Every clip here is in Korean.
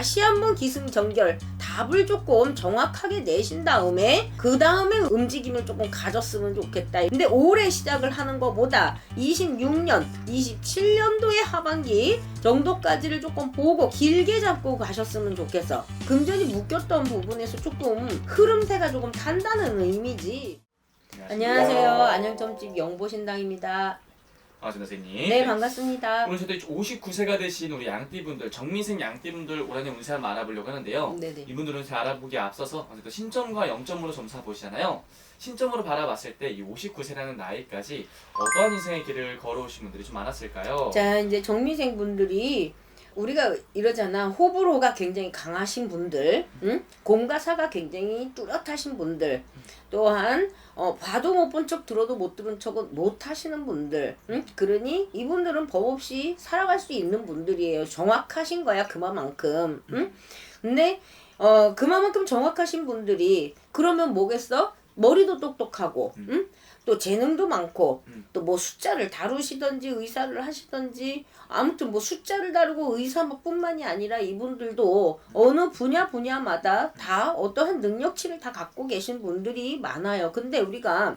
다시 한번 기승전결 답을 조금 정확하게 내신 다음에 그 다음에 움직임을 조금 가졌으면 좋겠다. 근데 올해 시작을 하는 것보다 26년, 27년도의 하반기 정도까지를 조금 보고 길게 잡고 가셨으면 좋겠어. 금전이 묶였던 부분에서 조금 흐름새가 조금 탄다는 의미지. 안녕하세요. 안녕점집 영보신당입니다. 반갑습니다, 선생님. 네, 반갑습니다. 오늘 저도 59세가 되신 우리 양띠분들, 정미생 양띠분들 올 한해 운세 한번 알아보려고 하는데요. 네네. 이분들은 제 알아보기에 앞서서 어쨌든 신점과 0점으로 점사 보시잖아요. 신점으로 바라봤을 때 이 59세라는 나이까지 어떠한 인생의 길을 걸어오신 분들이 좀 많았을까요? 자, 이제 정미생 분들이 우리가 이러잖아. 호불호가 굉장히 강하신 분들, 응? 공과 사가 굉장히 뚜렷하신 분들, 또한 어, 봐도 못 본 척 들어도 못 들은 척은 못 하시는 분들, 응? 그러니 이분들은 법 없이 살아갈 수 있는 분들이에요. 정확하신 거야 그만큼, 응? 근데 어, 그만큼 정확하신 분들이 그러면 뭐겠어? 머리도 똑똑하고, 음. 응? 또 재능도 많고, 음. 또뭐 숫자를 다루시던지 의사를 하시던지 아무튼 뭐 숫자를 다루고 의사뿐만이 아니라 이분들도 어느 분야 분야마다 다 어떠한 능력치를 다 갖고 계신 분들이 많아요. 근데 우리가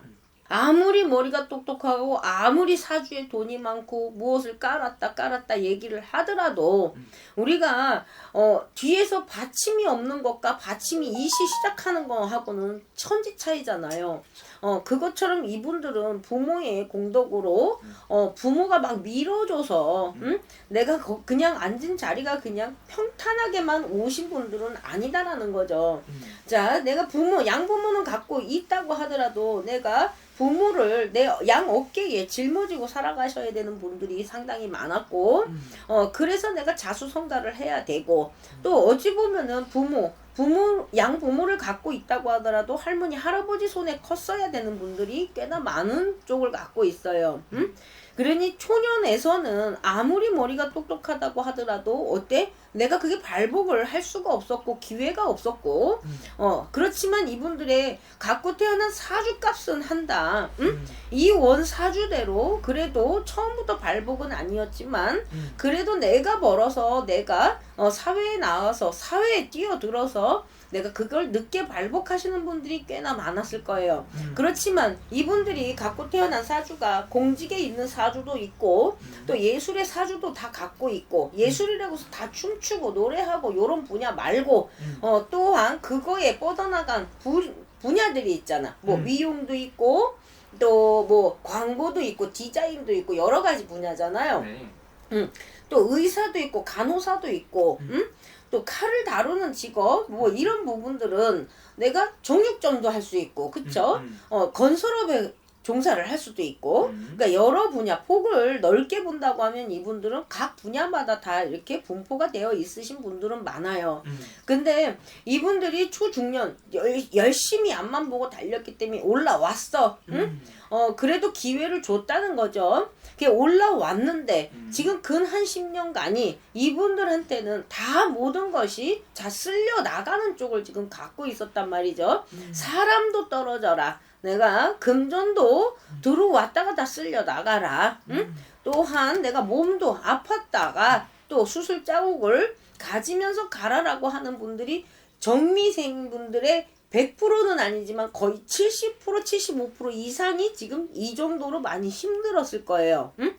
아무리 머리가 똑똑하고 아무리 사주에 돈이 많고 무엇을 깔았다 깔았다 얘기를 하더라도 우리가 어 뒤에서 받침이 없는 것과 받침이 이시 시작하는 거하고는 천지 차이잖아요. 어 그것처럼 이분들은 부모의 공덕으로 어 부모가 막 밀어줘서 응? 내가 거- 그냥 앉은 자리가 그냥 평탄하게만 오신 분들은 아니다라는 거죠. 음. 자, 내가 부모, 양부모는 갖고 있다고 하더라도 내가 부모를 내 양 어깨에 짊어지고 살아가셔야 되는 분들이 상당히 많았고, 어, 그래서 내가 자수성가를 해야 되고, 또 어찌 보면은 부모, 부모, 양 부모를 갖고 있다고 하더라도 할머니, 할아버지 손에 컸어야 되는 분들이 꽤나 많은 쪽을 갖고 있어요. 음? 그러니 초년에서는 아무리 머리가 똑똑하다고 하더라도 어때? 내가 그게 발복을 할 수가 없었고 기회가 없었고 어 그렇지만 이분들의 갖고 태어난 사주 값은 한다. 응? 이원 사주대로 그래도 처음부터 발복은 아니었지만 음. 그래도 내가 벌어서 내가 어, 사회에 나와서 사회에 뛰어들어서 내가 그걸 늦게 발복하시는 분들이 꽤나 많았을 거예요. 그렇지만 이분들이 갖고 태어난 사주가 공직에 있는 사주도 있고 또 예술의 사주도 다 갖고 있고 예술이라고 해서 다 춤추고 노래하고 요런 분야 말고 음. 어 또한 그거에 뻗어나간 부, 분야들이 있잖아. 뭐 음. 미용도 있고 또 뭐 광고도 있고 디자인도 있고 여러 가지 분야잖아요. 네. 또 의사도 있고 간호사도 있고 음. 음? 또 칼을 다루는 직업 뭐 이런 부분들은 내가 정육점도 할 수 있고 그쵸? 음, 어 건설업에 종사를 할 수도 있고 음. 그러니까 여러 분야 폭을 넓게 본다고 하면 이분들은 각 분야마다 다 이렇게 분포가 되어 있으신 분들은 많아요. 음. 근데 이분들이 초중년 열, 열심히 앞만 보고 달렸기 때문에 올라왔어. 응? 음. 어 그래도 기회를 줬다는 거죠. 그게 올라왔는데 음. 지금 근 한 10년간이 이분들한테는 다 모든 것이 자 쓸려 나가는 쪽을 지금 갖고 있었단 말이죠. 음. 사람도 떨어져라. 내가 금전도 들어왔다 가 다 쓸려 나가라. 응? 또한 내가 몸도 아팠다가 또 수술 자국을 가지면서 가라라고 하는 분들이 정미생 분들의 100%는 아니지만 거의 70% 75% 이상이 지금 이 정도로 많이 힘들었을 거예요. 응?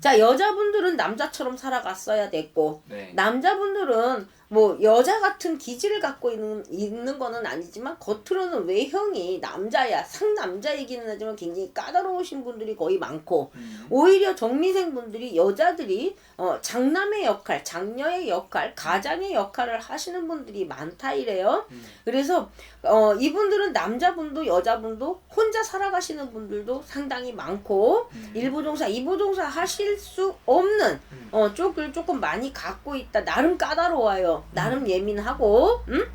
자 여자분들은 남자처럼 살아갔어야 됐고 네. 남자분들은 뭐 여자 같은 기질을 갖고 있는 있는 거는 아니지만 겉으로는 외형이 남자야 상남자이기는 하지만 굉장히 까다로우신 분들이 거의 많고 음. 오히려 정미생 분들이 여자들이 어, 장남의 역할, 장녀의 역할, 가장의 역할을 하시는 분들이 많다 이래요. 음. 그래서 어, 이분들은 남자분도 여자분도 혼자 살아가시는 분들도 상당히 많고 음. 일부종사, 이부종사 하실 수 없는 음. 어, 쪽을 조금 많이 갖고 있다. 나름 까다로워요. 나름 예민하고, 응?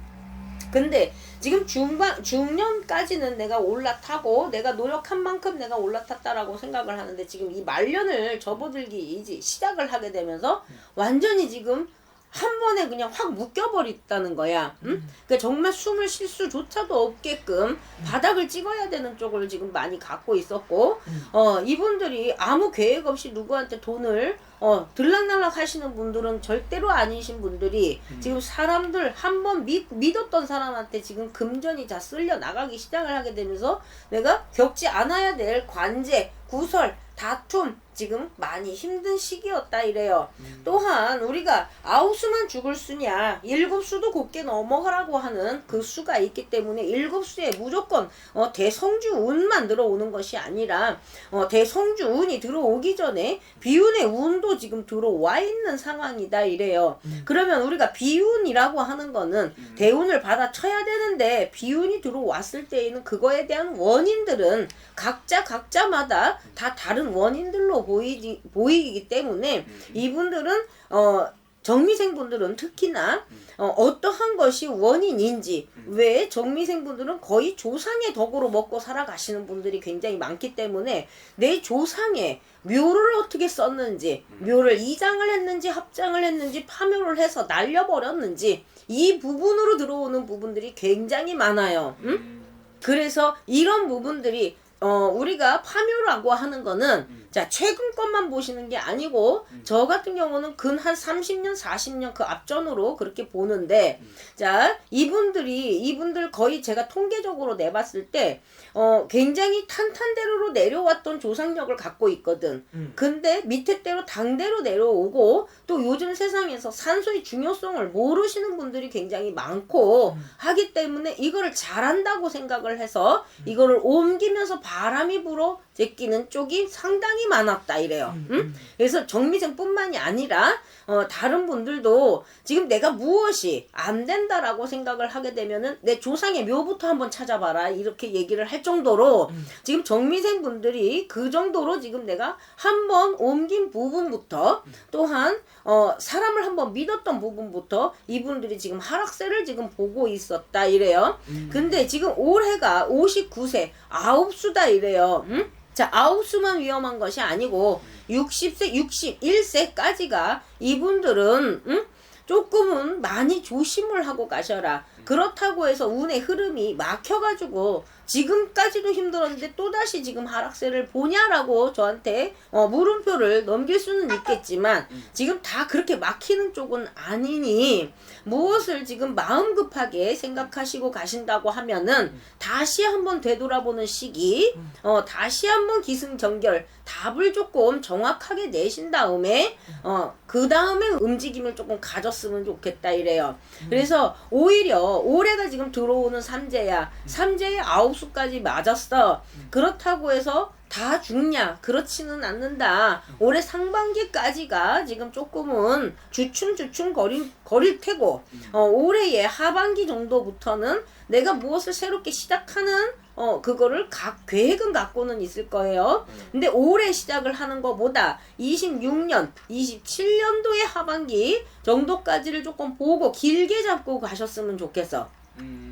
근데 지금 중반 중년까지는 내가 올라타고 내가 노력한 만큼 내가 올라탔다라고 생각을 하는데 지금 이 말년을 접어들기 이제 시작을 하게 되면서 완전히 지금 한 번에 그냥 확 묶여버렸다는 거야. 응? 그러니까 정말 숨을 쉴 수조차도 없게끔 바닥을 찍어야 되는 쪽을 지금 많이 갖고 있었고, 음. 어, 이분들이 아무 계획 없이 누구한테 돈을 어, 들락날락 하시는 분들은 절대로 아니신 분들이 음. 지금 사람들 한 번 믿었던 사람한테 지금 금전이 다 쓸려 나가기 시작을 하게 되면서 내가 겪지 않아야 될 관제, 구설, 다툼 지금 많이 힘든 시기였다 이래요. 음. 또한 우리가 아홉 수만 죽을 수냐 일곱 수도 곱게 넘어가라고 하는 그 수가 있기 때문에 일곱 수에 무조건 어, 대성주 운만 들어오는 것이 아니라 어, 대성주 운이 들어오기 전에 비운의 운도 지금 들어와 있는 상황이다 이래요. 음. 그러면 우리가 비운이라고 하는 거는 음. 대운을 받아쳐야 되는데 비운이 들어왔을 때에는 그거에 대한 원인들은 각자 각자마다 다 다른 원인들로 보이지, 보이기 때문에 음. 이분들은 어 정미생분들은 특히나 어, 어떠한 것이 원인인지 왜 정미생분들은 거의 조상의 덕으로 먹고 살아가시는 분들이 굉장히 많기 때문에 내 조상의 묘를 어떻게 썼는지 묘를 이장을 했는지 합장을 했는지 파묘를 해서 날려버렸는지 이 부분으로 들어오는 부분들이 굉장히 많아요. 응? 음. 그래서 이런 부분들이 어 우리가 파묘라고 하는 거는 음. 자 최근 것만 보시는 게 아니고 저 같은 경우는 근 한 30년 40년 그 앞전으로 그렇게 보는데 음. 자 이분들이 이분들 거의 제가 통계적으로 내봤을 때 어 굉장히 탄탄대로로 내려왔던 조상력을 갖고 있거든. 음. 근데 밑에 대로 당대로 내려오고 또 요즘 세상에서 산소의 중요성을 모르시는 분들이 굉장히 많고 하기 때문에 이거를 잘한다고 생각을 해서 이거를 옮기면서 바람이 불어 제끼는 쪽이 상당히 많았다 이래요. 음, 응? 음. 그래서 정미생뿐만이 아니라 어, 다른 분들도 지금 내가 무엇이 안 된다라고 생각을 하게 되면은 내 조상의 묘부터 한번 찾아봐라 이렇게 얘기를 할 정도로 음. 지금 정미생 분들이 그 정도로 지금 내가 한번 옮긴 부분부터 또한 어, 사람을 한번 믿었던 부분부터 이분들이 지금 하락세를 지금 보고 있었다 이래요. 음. 근데 지금 올해가 59세 아홉 수다 이래요. 응? 자 아홉 수만 위험한 것이 아니고 60세 61세까지가 이분들은 응? 조금은 많이 조심을 하고 가셔라. 그렇다고 해서 운의 흐름이 막혀가지고 지금까지도 힘들었는데 또다시 지금 하락세를 보냐라고 저한테 어, 물음표를 넘길 수는 있겠지만 지금 다 그렇게 막히는 쪽은 아니니 무엇을 지금 마음 급하게 생각하시고 가신다고 하면은 다시 한번 되돌아보는 시기 어, 다시 한번 기승전결 답을 조금 정확하게 내신 다음에 어, 그 다음에 움직임을 조금 가졌으면 좋겠다 이래요. 그래서 오히려 올해가 지금 들어오는 삼재야. 삼재에 아홉 수까지 맞았어. 그렇다고 해서 다 죽냐? 그렇지는 않는다. 올해 상반기까지가 지금 조금은 주춤주춤 거릴, 거릴 테고, 어, 올해의 하반기 정도부터는 내가 무엇을 새롭게 시작하는 어, 그거를 각 계획은 갖고는 있을 거예요. 근데 올해 시작을 하는 것보다 26년, 27년도의 하반기 정도까지를 조금 보고 길게 잡고 가셨으면 좋겠어.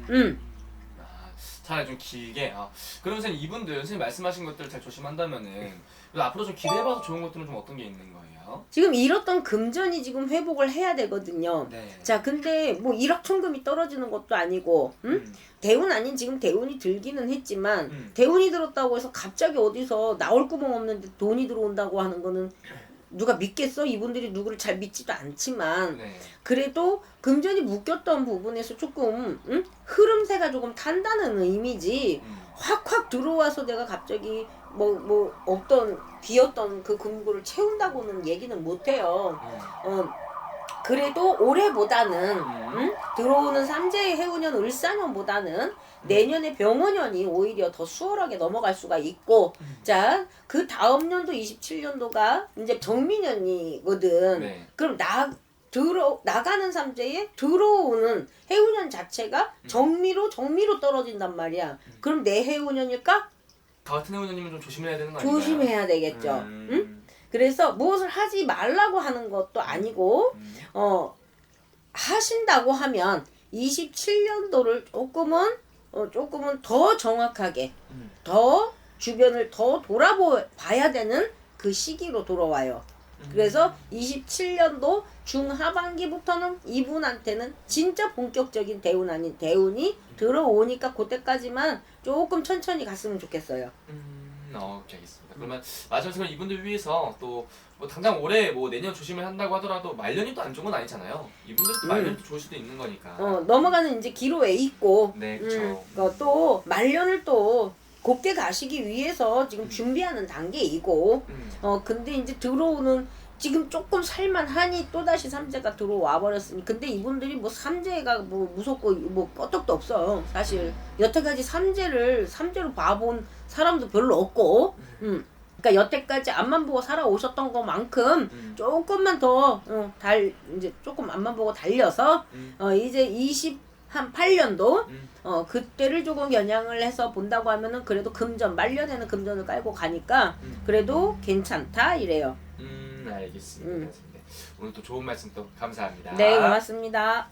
음. 차라리 좀 길게. 아, 그러면 선생님 이분들 선생님 말씀하신 것들을 잘 조심한다면은 그래도 앞으로 좀 기대해봐도 좋은 것들은 좀 어떤 게 있는 거예요? 지금 잃었던 금전이 지금 회복을 해야 되거든요. 네. 자, 근데 뭐 일확천금이 떨어지는 것도 아니고, 음? 음. 대운 아닌 지금 대운이 들기는 했지만, 음. 대운이 들었다고 해서 갑자기 어디서 나올 구멍 없는데 돈이 들어온다고 하는 거는 누가 믿겠어? 이분들이 누구를 잘 믿지도 않지만, 네. 그래도 금전이 묶였던 부분에서 조금, 음? 흐름새가 조금 탄다는 의미지, 음. 확확 들어와서 내가 갑자기 뭐, 뭐, 없던, 비었던 그 금고를 채운다고는 얘기는 못해요. 음. 어, 그래도 올해보다는, 음. 음? 들어오는 삼재의 해운년, 을사년보다는 내년에 병원년이 오히려 더 수월하게 넘어갈 수가 있고, 자, 그 다음 년도 27년도가 이제 정민년이거든. 네. 그럼 나, 들어, 나가는 삼재에 들어오는 해운년 자체가 음. 정미로, 정미로 떨어진단 말이야. 그럼 내 해운년일까? 저 같은 회원님은 좀 조심해야 되는 거 아닌가요? 조심해야 되겠죠. 음. 응? 그래서 무엇을 하지 말라고 하는 것도 아니고, 음. 어, 하신다고 하면 27년도를 조금은, 어, 조금은 더 정확하게, 음. 더 주변을 더 돌아봐야 되는 그 시기로 돌아와요. 그래서 27년도 중하반기부터는 이분한테는 진짜 본격적인 대운 아닌 대운이 들어오니까 그때까지만 조금 천천히 갔으면 좋겠어요. 음, 어, 오케이 알겠습니다. 그러면 마지막 으로 이분들 위해서 또 뭐 당장 올해 뭐 내년 조심을 한다고 하더라도 말년이 또 안 좋은 건 아니잖아요. 이분들도 음. 말년도 좋을 수도 있는 거니까. 어, 넘어가는 이제 기로에 있고 네, 그쵸. 음, 그또 말년을 또 곱게 가시기 위해서 지금 준비하는 단계이고 음. 어 근데 이제 들어오는 지금 조금 살만하니 또 다시 삼재가 들어와 버렸으니 근데 이분들이 뭐 삼재가 뭐 무섭고 뭐 끄떡도 없어 사실 여태까지 삼재를 삼재로 봐본 사람도 별로 없고 음 그러니까 여태까지 앞만 보고 살아오셨던 것만큼 음. 조금만 더달 이제 조금 앞만 보고 달려서 음. 어 이제 20 한 8년도 음. 어 그때를 조금 겨냥을 해서 본다고 하면은 그래도 금전 말년에는 금전을 깔고 가니까 음. 그래도 괜찮다 이래요. 음, 알겠습니다. 음. 네. 오늘 또 좋은 말씀 또 감사합니다. 네 고맙습니다.